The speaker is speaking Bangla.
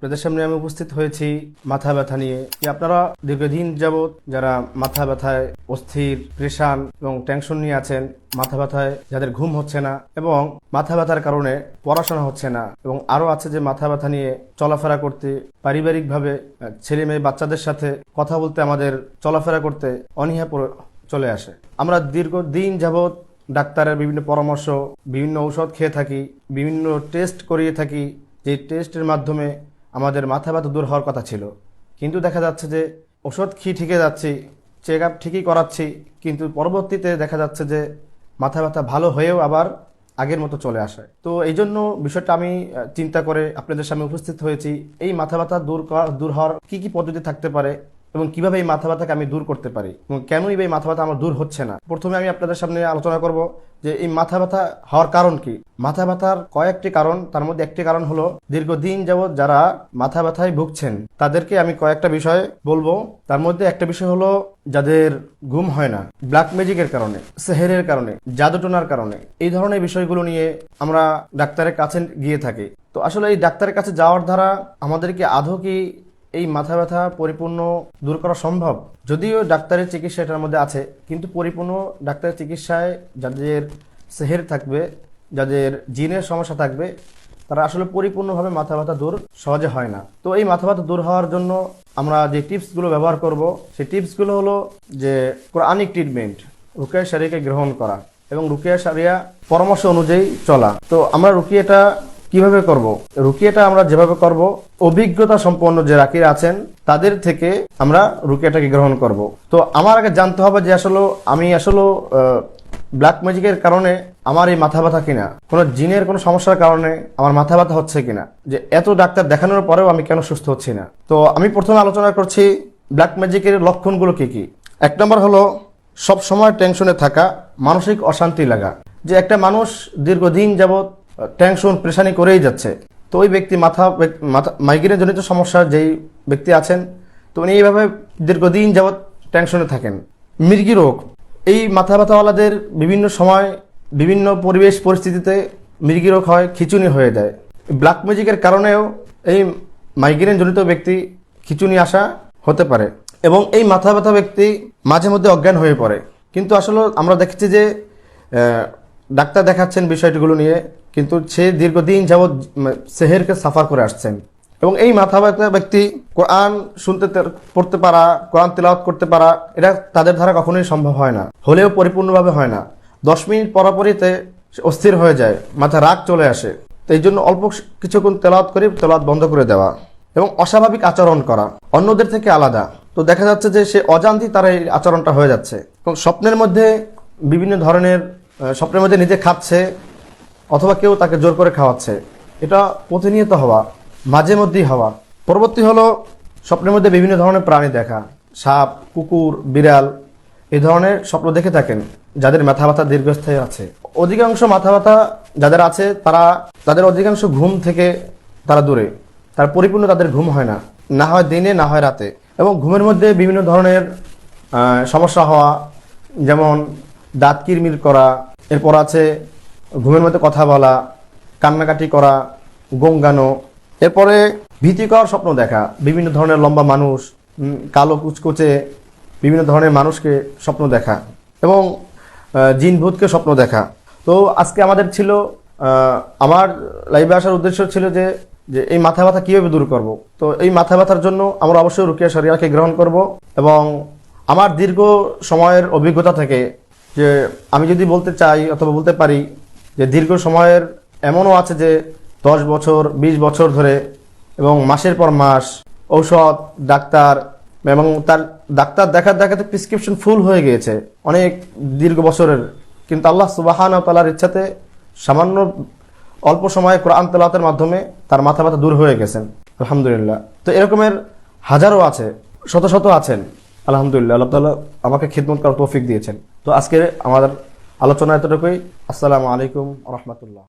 আপনাদের সামনে আমি উপস্থিত হয়েছি মাথা ব্যথা নিয়ে। আপনারা দীর্ঘদিন যাবৎ যারা মাথা ব্যথায় অস্থির, প্রেশান এবং টেনশন নিয়ে আছেন, মাথা ব্যথায় যাদের ঘুম হচ্ছে না এবং মাথা ব্যথার কারণে পড়াশোনা হচ্ছে না এবং আরও আছে যে মাথা ব্যথা নিয়ে চলাফেরা করতে, পারিবারিকভাবে ছেলে মেয়ে বাচ্চাদের সাথে কথা বলতে আমাদের চলাফেরা করতে অনীহা চলে আসে। আমরা দীর্ঘদিন যাবৎ ডাক্তারের বিভিন্ন পরামর্শ, বিভিন্ন ঔষধ খেয়ে থাকি, বিভিন্ন টেস্ট করিয়ে থাকি। যে টেস্টের মাধ্যমে আমাদের মাথা ব্যথা দূর হওয়ার কথা ছিল। কিন্তু দেখা যাচ্ছে যে ওষুধ খেয়ে ঠিকই যাচ্ছি চেক আপ ঠিকই করাচ্ছি, কিন্তু পরবর্তীতে দেখা যাচ্ছে যে মাথা ব্যথা ভালো হয়েও আবার আগের মতো চলে আসে। তো এই জন্য বিষয়টা আমি চিন্তা করে আপনাদের সামনে উপস্থিত হয়েছি। এই মাথা ব্যথা দূর দূর হওয়ার কী কী পদ্ধতি থাকতে পারে? এবং কীভাবে এই মাথা ব্যথাকে আমি দূর করতে পারি? এবং কেনই এই মাথা ব্যথা আমার দূর হচ্ছে না? প্রথমে আমি আপনাদের সামনে আলোচনা করব যে এই মাথা ব্যথা হওয়ার কারণ কি? মাথা ব্যথার কয়েকটি কারণ, তার মধ্যে একটি কারণ হলো দীর্ঘদিন যাবৎ যারা মাথা ব্যথায় ভুগছেন, তাদেরকে আমি কয়েকটা বিষয় বলব। তার মধ্যে একটা বিষয় হলো যাদের ঘুম হয় না ব্ল্যাক ম্যাজিকের কারণে, সেহেরের কারণে, জাদুটোনার কারণে। এই ধরনের বিষয়গুলো নিয়ে আমরা ডাক্তারের কাছে গিয়ে থাকি। তো আসলে এই ডাক্তারের কাছে যাওয়ার দ্বারা আমাদেরকে আদৌ কি এই মাথা ব্যথা পরিপূর্ণ দূর করা সম্ভব? যদিও ডাক্তারের চিকিৎসা এটার মধ্যে আছে, কিন্তু পরিপূর্ণ ডাক্তারের চিকিৎসায় যাদের সেহের থাকবে, যাদের জিনের সমস্যা থাকবে, তারা আসলে পরিপূর্ণভাবে মাথা ব্যথা দূর সহজে হয় না। তো এই মাথা ব্যথা দূর হওয়ার জন্য আমরা যে টিপসগুলো ব্যবহার করব, সেই টিপসগুলো হলো যে কোরআনিক ট্রিটমেন্ট, রুকিয়া সারিয়াকে গ্রহণ করা এবং রুকিয়া সারিয়া পরামর্শ অনুযায়ী চলা। তো আমরা রুকিয়াটা কীভাবে করব? রুকিয়াটা আমরা যেভাবে করব, অভিজ্ঞতা সম্পন্ন যে রাকির আছেন, তাদের থেকে আমরা রুকিয়াটাকে গ্রহণ করব। তো আমার আগে জানতে হবে যে আসলে আমি আসলে ব্ল্যাক ম্যাজিকের কারণে আমার এই মাথা ব্যথা কিনা? কোনো জিনের কোনো সমস্যার কারণে আমার মাথা ব্যথা হচ্ছে কিনা? যে এত ডাক্তার দেখানোর পরেও আমি কেন সুস্থ হচ্ছি না? তো আমি প্রথমে আলোচনা করছি ব্ল্যাক ম্যাজিকের লক্ষণগুলো কি কি? এক নম্বর হলো সব সময় টেনশনে থাকা, মানসিক অশান্তি লাগা। যে একটা মানুষ দীর্ঘদিন যাবৎ টেনশন, প্রেশানি করেই যাচ্ছে। তো ওই ব্যক্তি মাথা মাথা মাইগ্রেন জনিত সমস্যার যেই ব্যক্তি আছেন, তো উনি এইভাবে দীর্ঘদিন যাবৎ টেনশনে থাকেন। মৃগী রোগ। এই মাথা ব্যথাওয়ালাদের বিভিন্ন সময় বিভিন্ন পরিবেশ পরিস্থিতিতে মৃগী রোগ হয়, খিচুনি হয়ে যায়। ব্ল্যাক ম্যাজিকের কারণেও এই মাইগ্রেন জনিত ব্যক্তি খিচুনি আসা হতে পারে এবং এই মাথা ব্যথা ব্যক্তি মাঝে মধ্যে অজ্ঞান হয়ে পড়ে। কিন্তু আসলে আমরা দেখেছি যে ডাক্তার দেখাচ্ছেন বিষয়টিগুলো নিয়ে। কিন্তু সে দীর্ঘদিন যাবৎ সেহেরকে সাফার করে আসছেন। এবং এই মাথা ব্যথা ব্যক্তি কোরআন শুনতে পড়তে পারা, কোরআন তেলাওয়াত করতে পারা, এটা তাদের দ্বারা কখনোই সম্ভব হয় না। হলেও পরিপূর্ণভাবে হয় না। দশ মিনিট পরাপরিতে অস্থির হয়ে যায় মাথা রাগ চলে আসে। তো এই জন্য অল্প কিছুক্ষণ তেলাওয়াত করে তেলাওয়াত বন্ধ করে দেওয়া এবং অস্বাভাবিক আচরণ করা অন্যদের থেকে আলাদা। তো দেখা যাচ্ছে যে সে অজান্তি তার এই আচরণটা হয়ে যাচ্ছে। এবং স্বপ্নের মধ্যে বিভিন্ন ধরনের স্বপ্নের মধ্যে নিজে খাচ্ছে অথবা কেউ তাকে জোর করে খাওয়াচ্ছে। এটা প্রতিনিয়ত হওয়া, মাঝে মধ্যেই হওয়া। পরবর্তী হলো স্বপ্নের মধ্যে বিভিন্ন ধরনের প্রাণী দেখা। সাপ, কুকুর, বিড়াল, এই ধরনের স্বপ্ন দেখে থাকেন, যাদের মাথা ব্যথা দীর্ঘস্থায়ী আছে। অধিকাংশ মাথা ব্যথা যাদের আছে, তারা, তাদের অধিকাংশ ঘুম থেকে তারা দূরে। তার পরিপূর্ণ তাদের ঘুম হয় না। না হয় দিনে, না হয় রাতে। এবং ঘুমের মধ্যে বিভিন্ন ধরনের সমস্যা হওয়া, যেমন দাঁত কিরমির করা, এরপর আছে ঘুমের মধ্যে কথা বলা, কান্নাকাটি করা গঙ্গানো এরপরে ভীতিকর স্বপ্ন দেখা, বিভিন্ন ধরনের লম্বা মানুষ কালো কুচকুচে বিভিন্ন ধরনের মানুষকে স্বপ্ন দেখা এবং জিনভূতকে স্বপ্ন দেখা। তো আজকে আমাদের ছিল আমার লাইভে আসার উদ্দেশ্য ছিল যে যে এই মাথা ব্যথা কীভাবে দূর করব? তো এই মাথা ব্যথার জন্য আমরা অবশ্যই রুকিয়া শরিয়াকে গ্রহণ করব এবং আমার দীর্ঘ সময়ের অভিজ্ঞতা থেকে যে আমি যদি বলতে চাই অথবা বলতে পারি যে দীর্ঘ সময়ের এমনও আছে যে দশ বছর ২০ বছর ধরে এবং মাসের পর মাস ঔষধ, ডাক্তার এবং তার ডাক্তার দেখার দেখাতে প্রেসক্রিপশন ফুল হয়ে গিয়েছে। অনেক দীর্ঘ বছরের। কিন্তু আল্লাহ সুবাহান তালার ইচ্ছাতে সামান্য অল্প সময়ে কোরআন তালাতের মাধ্যমে তার মাথা ব্যথা দূর হয়ে গেছেন আলহামদুলিল্লাহ। তো এরকমের হাজারো আছে, শত শত আছেন। আলহামদুলিল্লাহ, আল্লাহ তাআলা আমাকে খিদমত করার তৌফিক দিয়েছেন। তো আজকে আমাদের আলোচনা এতটুকুই। আসসালামু আলাইকুম রহমতুল্লাহ।